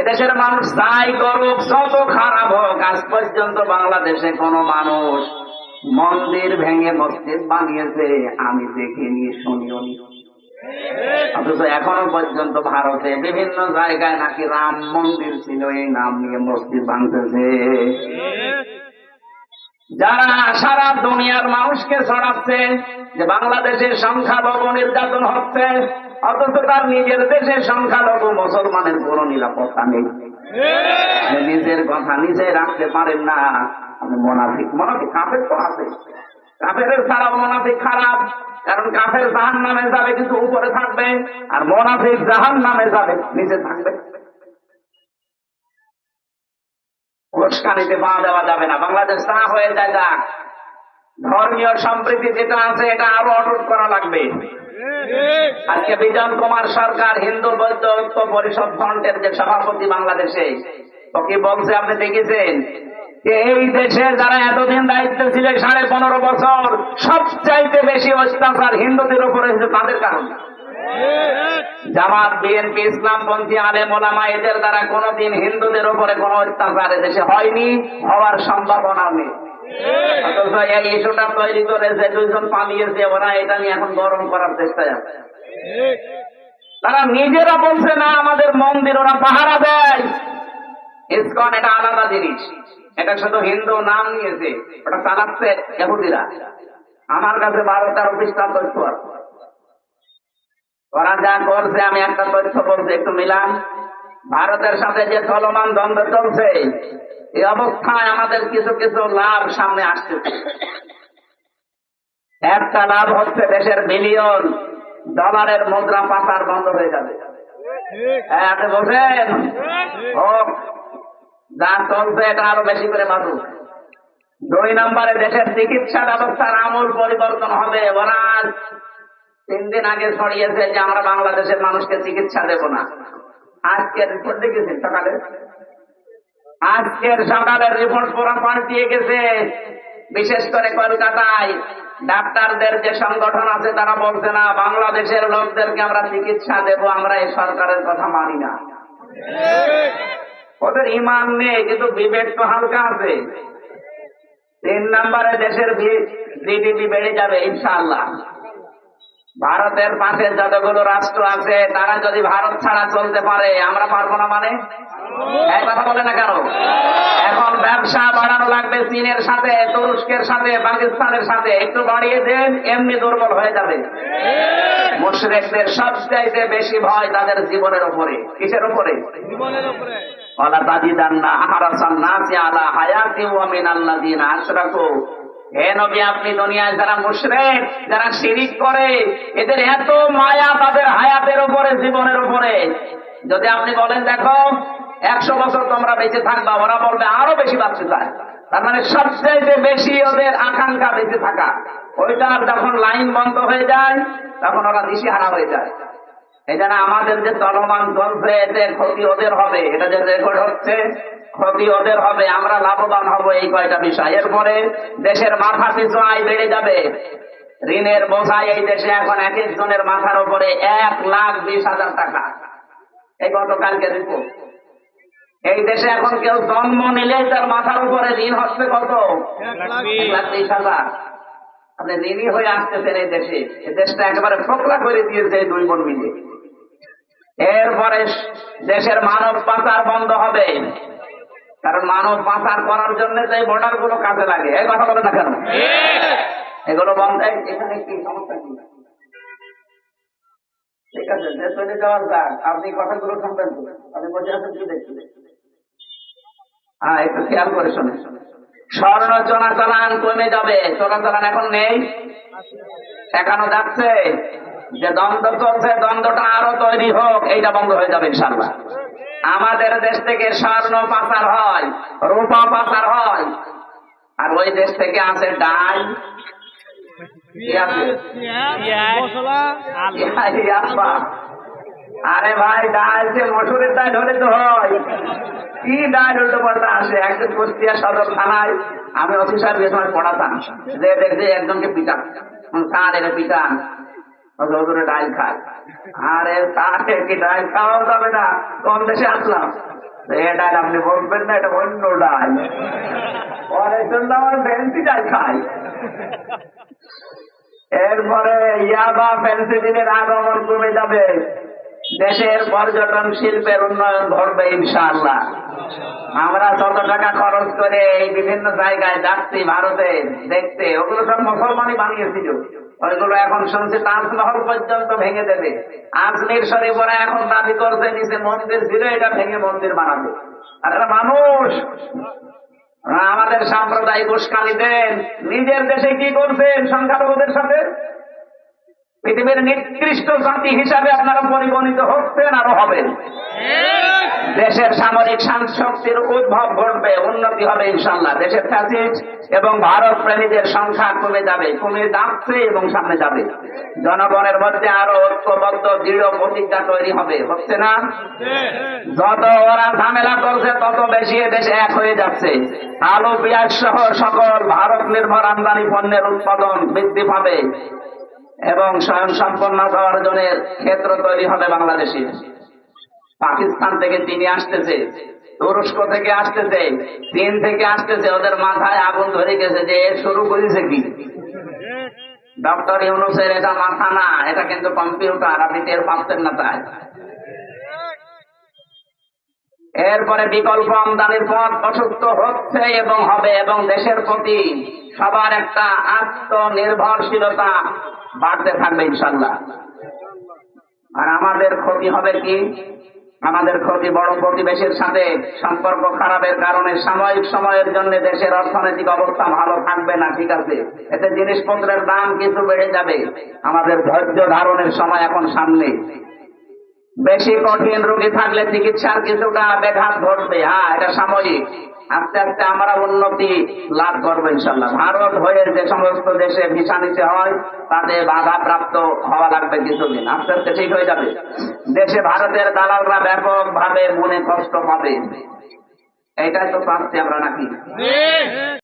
এদেশের মানুষ তাই করুক, যত খারাপ হোক, আজ পর্যন্ত বাংলাদেশে কোনো মানুষ মন্দির ভেঙে মসজিদ বানিয়েছে, আমি দেখিনি শুনিও নি অথচ এখনও পর্যন্ত ভারতে বিভিন্ন জায়গায় নাকি রাম মন্দির ছিল, এই নাম নিয়ে মসজিদ ভাঙতেছে। যারা সারা দুনিয়ার মানুষকে ছড়াচ্ছে, যে বাংলাদেশের সংখ্যালঘু নির্যাতন হচ্ছে অথচ তার নিজের দেশের সংখ্যালঘু মুসলমানের কোন নিরাপত্তা নেই। নিজের কথা নিজে রাখতে পারেন না। আপনি মোনাফিক। মোনাফিক কাফের তো আছে। কাফের ছাড়াও মোনাফিক খারাপ। কারণ কাফের জাহান নামে যাবে কিন্তু উপরে থাকবে আর মোনাফিক জাহান নামে যাবে, নিচে থাকবে। উস্কানিতে পা দেওয়া যাবে না। বাংলাদেশ তা হয়ে যায় যাক। ধর্মীয় সম্প্রীতি যেটা আছে, এটা আরও অটুট করা লাগবে। আজকে বিজন কুমার সরকার হিন্দু বৌদ্ধ ঐক্য পরিষদ ফ্রন্টের যে সভাপতি বাংলাদেশে তো কি বলছে আপনি দেখেছেন? এই দেশে যারা এতদিন দায়িত্বে ছিল, সাড়ে পনেরো বছর সবচাইতে বেশি অত্যাচার হিন্দুদের উপরে হয়েছে তাদের কারণে। জামাত, বিএনপি, ইসলামপন্থী, আলেম, ওলামা, এদের দ্বারা কোনোদিন হিন্দুদের উপরে কোনো অত্যাচার দেশে হয়নি, হওয়ার সম্ভাবনা নেই। অথচ এই ইস্যুটা তৈরি করে যে দুইজন পালিয়েছে, ওরা এটা নিয়ে এখন গরম করার চেষ্টায় তারা নিজেরা বলছে, না, আমাদের মন্দির, ওরা পাহারা দেয়। ইসকন, এটা আলাদা জিনিস। এটা শুধু হিন্দু নাম নিয়েছে, ওটা চালাচ্ছে এহুদিরা আমার কাছে বারো তেরো পৃষ্ঠা তথ্য ওরা যা করছে, আমি একটা তথ্য বলছি, একটু মিলাম ভারতের সাথে যে চলমান দ্বন্দ্ব চলছে এই অবস্থায় আমাদের কিছু কিছু লাভ সামনে আসতেছে একটা লাভ হচ্ছে দেশের বিলিয়ন ডলারের মুদ্রা পাচার বন্ধ হয়ে যাবে। হ্যাঁ, আপনি বলছেন? যা চলছে এটা আরও বেশি করে বাঁধুক দুই নম্বরে দেশের চিকিৎসা ব্যবস্থার আমূল পরিবর্তন হবে। ওরা তিন দিন আগে ছড়িয়েছে যে আমরা বাংলাদেশের মানুষকে চিকিৎসা দেব না। আজকের রিপোর্ট দেখেছেন সকালে? আজকের সকালের রিপোর্ট পুরো পাল্টিয়ে গেছে। বিশেষ করে কলকাতায় ডাক্তারদের যে সংগঠন আছে, তারা বলছে না, বাংলাদেশের লোকদেরকে আমরা চিকিৎসা দেব, আমরা এই সরকারের কথা মানি না। ওদের ইমান নেই, কিন্তু বিবেক তো হালকা আছে। তিন নম্বরে দেশের জিডিপি বেড়ে যাবে, ইনশাআল্লাহ। ভারতের পাশে যতগুলো রাষ্ট্র আছে তারা যদি ভারত ছাড়া চলতে পারে আমরা পারব না মানে? এক কথা বলে না কেন? এখন ব্যবসা বাড়ানো লাগবে চীনের সাথে তুরস্কের সাথে পাকিস্তানের সাথে। একটু বাড়িয়ে দেন এমনি দুর্বল হয়ে যাবে। মুশরেকদের সবচাইতে বেশি ভয় তাদের জীবনের উপরে। কিসের উপরে? ওয়ালা তাজিদান্না আহরাসান নাসি আলা হায়াতি ওয়া মিনাল্লাযিনা আশরাকু। যদি আপনি বলেন, দেখো, একশো বছর তোমরা বেঁচে থাকবা, ওরা বলবে, আরও বেশি বাঁচতে চায়। তার মানে সবচাইতে বেশি ওদের আকাঙ্ক্ষা বেঁচে থাকা। ওইটার যখন লাইন বন্ধ হয়ে যায়, তখন ওরা দিশেহারা হয়ে যায়। এই জন্য আমাদের যে চলমান চলছে এতে ক্ষতি ওদের হবে, এটা যে রেকর্ড হচ্ছে ক্ষতি ওদের হবে আমরা লাভবান হব এই কয়টা বিষয়। এরপরে দেশের মাথা পিছু আয় বেড়ে যাবে। ঋণের বোঝাই এই দেশে এখন এক একজনের মাথার উপরে এক লাখ বিশ হাজার টাকা। এই গতকালকে রিপোর্ট এই দেশে এখন কেউ জন্ম নিলেই তার মাথার উপরে ঋণ হচ্ছে কত? লাখ বিশ। হাজার। আপনি ঋণী হয়ে আসতেছেন এই দেশে। এই দেশটা একেবারে ফোকলা করে দিয়েছে এই দুই বোন মিলে। এরপরে দেশের মানব পাচার বন্ধ হবে। কারণ মানব পাচার করার জন্য তো এই বর্ডারগুলো কাজে লাগে এই কথা বলে না কেন? এগুলো বন্ধ এখানে কি সমস্যা কি? ঠিক আছে যে চলে যাওয়ার যাক আপনি কথাগুলো শুনবেন আপনি বসে আছেন কি দেখছেন হ্যাঁ একটু খেয়াল করে শুনে স্বর্ণ চোরাচালান কমে যাবে চোরাচালান এখন নেই। শেখানো যাচ্ছে। যে দ্বন্দ্ব চলছে দ্বন্দ্বটা আরও তৈরি হোক এইটা বন্ধ হয়ে যাবে ইনশাল্লাহ আমাদের দেশ থেকে স্বর্ণ পাচার হয়, রূপা পাচার হয়। আর ওই দেশ থেকে আছে ডাল। আরে ভাই, ডাল যে মসুরের ডাল হলে তো হয়। কি ডাল উল্টো পাল্টা আসে? একজন কুষ্টিয়া সদর থানায় আমি অফিসার যে সময় পড়াতাম, যে দেখছি একজনকে পিটান কার এনে পিটান হুজুরে ডাল খায় আরে কি ডাল খাওয়া যাবে না? কোন দেশে আসলাম? তো এটা আপনি বলবেন না, এটা অন্য ডাল। জন্য আমার ফ্যান্সি ডাল এরপরে ইয়াবা ফেন্সিডিনের আগমন কমে যাবে। দেশের পর্যটন শিল্পের উন্নয়ন ঘটবে ইনশাআল্লাহ। আমরা যত টাকা খরচ করে এই বিভিন্ন জায়গায় যাচ্ছি ভারতে, দেখতে, ওগুলো সব মুসলমানই বানিয়েছিল। ওইগুলো এখন শুনছি তাজমহল পর্যন্ত ভেঙে দেবে। আজমির শরীফরা এখন দাবি করছে, নিচে মন্দির ছিল, এটা ভেঙে মন্দির বানাবে। আর এরা মানুষ। আমাদের সাম্প্রদায়িক উস্কানি দেন নিজের দেশে কি করছেন সংখ্যালঘুদের সাথে? পৃথিবীর নিকৃষ্ট জাতি হিসাবে আপনারা পরিগণিত হচ্ছেন আরও হবেন। দেশের সামরিক শক্তির উদ্ভব ঘটবে, উন্নতি হবে ইনশাল্লাহ দেশের ফ্যাসিস্ট এবং ভারত প্রেমীদের সংখ্যা কমে যাবে, কমে যাচ্ছে এবং সামনে যাবে। জনগণের মধ্যে আরও ঐক্যবদ্ধ, দৃঢ় প্রতিজ্ঞা তৈরি হবে। হচ্ছে না? যত ওরা ঝামেলা করছে, তত বেশি দেশে এক হয়ে যাচ্ছে। আলু, পেঁয়াজ সহ সকল ভারত নির্ভর আমদানি পণ্যের উৎপাদন বৃদ্ধি পাবে এবং স্বয়ং সম্পন্নতা অর্জনের ক্ষেত্র তৈরি হবে বাংলাদেশে পাকিস্তান থেকে তিনি আসতেছে, তুরস্ক থেকে আসতেছে, চীন থেকে আসতেছে, ওদের মাথায় আগুন ধরে গেছে যে এ শুরু করেছে কি? ডক্টর ইউনুসের এটা মাথা না, এটা কিন্তু কম্পিউটার, আপনি টের পাচ্ছেন না তাই। এরপরে বিকল্প আমদানির পথ প্রশস্ত হচ্ছে এবং হবে, এবং দেশের প্রতি সবার একটা আত্মনির্ভরশীলতা বাড়তে থাকবে ইনশাল্লাহ আর আমাদের ক্ষতি হবে কি? আমাদের ক্ষতি বড় প্রতিবেশীর সাথে সম্পর্ক খারাপের কারণে সাময়িক সময়ের জন্য দেশের অর্থনৈতিক অবস্থা ভালো থাকবে না, ঠিক আছে? এতে জিনিসপত্রের দাম কিছু বেড়ে যাবে। আমাদের ধৈর্য ধারণের সময় এখন সামনে। বেশি কঠিন রোগী থাকলে চিকিৎসার কিছুটা ব্যাঘাত ঘটবে। হ্যাঁ এটা সাময়িক। আস্তে আস্তে আমরা উন্নতি লাভ করব ইনশাল্লাহ ভারত হয়ে যে সমস্ত দেশে ভিসা নিতে হয়, তাতে বাধা প্রাপ্ত হওয়া লাগবে কিছুদিন। আস্তে আস্তে ঠিক হয়ে যাবে। দেশে ভারতের দালালরা ব্যাপক ভাবে মনে কষ্ট পাবে। এটাই তো পাচ্ছি আমরা নাকি।